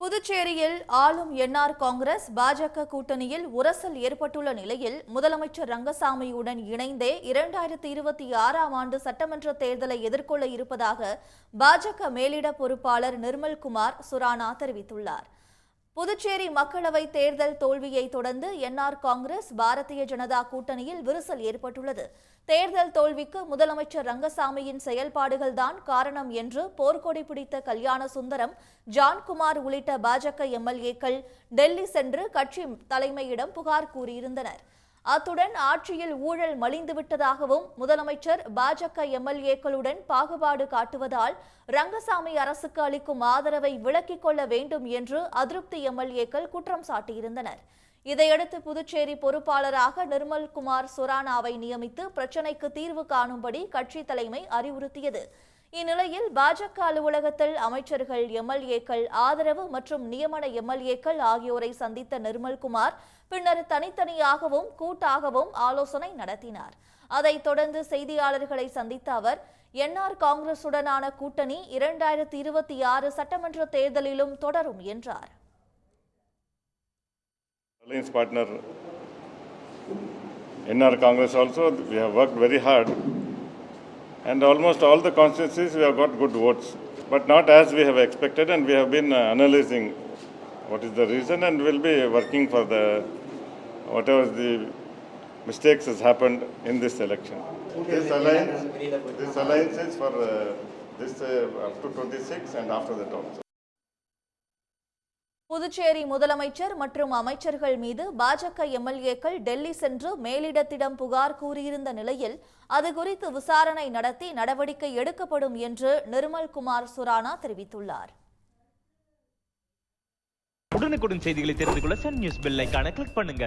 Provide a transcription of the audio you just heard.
புதுச்சேரியில் ஆளும் என்ஆர் காங்கிரஸ் பாஜக கூட்டணியில் உரசல் ஏற்பட்டுள்ள நிலையில் முதலமைச்சர் ரங்கசாமியுடன் இணைந்தே இரண்டாயிரத்தி இருபத்தி ஆறாம் ஆண்டு சட்டமன்ற தேர்தலை எதிர்கொள்ள இருப்பதாக பாஜக மேலிட பொறுப்பாளர் நிர்மல்குமார் சுரானா தெரிவித்துள்ளார். புதுச்சேரி மக்களவை தேர்தல் தோல்வியை தொடர்ந்து என்ஆர் காங்கிரஸ் பாரதிய ஜனதா கூட்டணியில் விரிசல் ஏற்பட்டுள்ளது. தேர்தல் தோல்விக்கு முதலமைச்சர் ரங்கசாமியின் செயல்பாடுகள்தான் காரணம் என்று போர்க்கொடி பிடித்த கல்யாண சுந்தரம் ஜான்குமார் உள்ளிட்ட பாஜக எம்எல்ஏக்கள் டெல்லி சென்று கட்சி தலைமையிடம் புகார் கூறியிருந்தனர். அத்துடன் ஆட்சியில் ஊழல் மலிந்துவிட்டதாகவும் முதலமைச்சர் பாஜக எம்எல்ஏக்களுடன் பாகுபாடு காட்டுவதால் ரங்கசாமி அரசுக்கு அளிக்கும் ஆதரவை விலக்கிக் கொள்ள வேண்டும் என்று அதிருப்தி எம்எல்ஏக்கள் குற்றம் சாட்டியிருந்தனர். இதையடுத்து புதுச்சேரி பொறுப்பாளராக நிர்மல்குமார் சுரானாவை நியமித்து பிரச்சினைக்கு தீர்வு காணும்படி கட்சி தலைமை அறிவுறுத்தியது. இந்நிலையில் பாஜக அலுவலகத்தில் அமைச்சர்கள் எம்எல்ஏக்கள் ஆதரவு மற்றும் நியமன எம்எல்ஏக்கள் ஆகியோரை சந்தித்த நிர்மல்குமார் பின்னர் தனித்தனியாகவும் கூட்டாகவும் ஆலோசனை நடத்தினார். அதைத் தொடர்ந்து செய்தியாளர்களை சந்தித்த அவர் என்ஆர் காங்கிரசுடனான கூட்டணி இரண்டாயிரத்தி இருபத்தி ஆறு சட்டமன்ற தேர்தலிலும் தொடரும் என்றார். Alliance partner NR Congress also, we have worked very hard and almost all the constituencies we have got good votes, but not as we have expected and we have been uh, analyzing what is the reason and we'll be working for the whatever the mistakes has happened in this election. This alliance, this alliance is for uh, this uh, up to 26 and after that also. Puducherry முதலமைச்சர் மற்றும் அமைச்சர்கள் மீது பாஜக எம்எல்ஏக்கள் டெல்லி சென்று மேலிடத்திடம் புகார் கூறியிருந்த நிலையில் அது குறித்து விசாரணை நடத்தி நடவடிக்கை எடுக்கப்படும் என்று நிர்மல்குமார் சுரானா தெரிவித்துள்ளார். உடனுக்குடன் செய்திகளை தெரிந்து கொள்ள சன் நியூஸ் பெல் கிளிக் பண்ணுங்க.